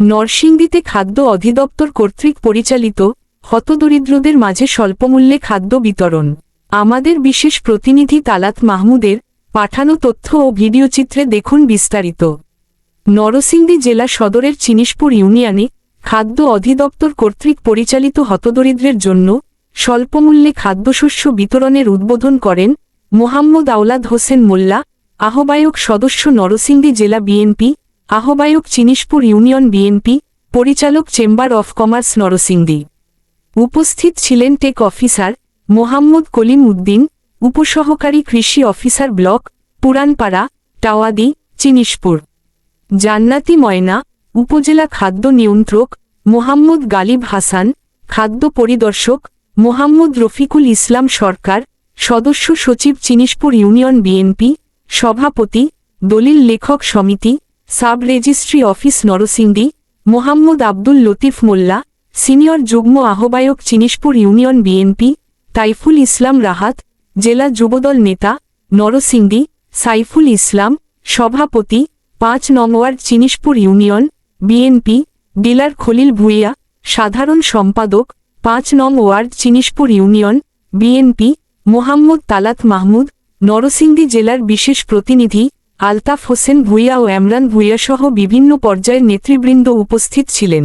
নরসিংদীতে খাদ্য অধিদপ্তর কর্তৃক পরিচালিত হতদরিদ্রদের মাঝে স্বল্পমূল্যে খাদ্য বিতরণ। আমাদের বিশেষ প্রতিনিধি তালাত মাহমুদের পাঠানো তথ্য ও ভিডিওচিত্রে দেখুন বিস্তারিত। নরসিংদী জেলা সদরের চিনিশপুর ইউনিয়নে খাদ্য অধিদপ্তর কর্তৃক পরিচালিত হতদরিদ্রের জন্য স্বল্পমূল্যে খাদ্যশস্য বিতরণের উদ্বোধন করেন মোহাম্মদ আওলাদ হোসেন মোল্লা, আহ্বায়ক সদস্য নরসিংদী জেলা বিএনপি আহ্বায়ক চিনিশপুর ইউনিয়ন বিএনপি, পরিচালক চেম্বার অফ কমার্স নরসিংদী। উপস্থিত ছিলেন টেক অফিসার মোহাম্মদ কলিম উদ্দিন, উপসহকারী কৃষি অফিসার ব্লক, পুরানপাড়া, টাওয়াদি চিনিশপুর জান্নাতি ময়না, উপজেলা খাদ্য নিয়ন্ত্রক মোহাম্মদ গালিব হাসান, খাদ্য পরিদর্শক মোহাম্মদ রফিকুল ইসলাম সরকার, সদস্য সচিব চিনিশপুর ইউনিয়ন বিএনপি, সভাপতি, দলিল লেখক সমিতি sub registry office Narsingdi, Mohammad Abdul Latif Molla, senior যুগ্ম আহ্বায়ক চিনিশপুর ইউনিয়ন বিএনপি, তাইফুল ইসলাম রাহাত, জেলা যুবদল নেতা, নরসিংদী, সাইফুল ইসলাম, সভাপতি, পাঁচ নং ward Chinishpur union BNP, dealer Khalil Bhuiyan, সাধারণ সম্পাদক, পাঁচ নং ward Chinishpur union BNP, Mohammad Talat Mahmud, Narsingdi জেলার বিশেষ প্রতিনিধি আলতাফ হোসেন ভূঁইয়া ও এমরান ভূঁইয়াসহ বিভিন্ন পর্যায়ের নেতৃবৃন্দ উপস্থিত ছিলেন।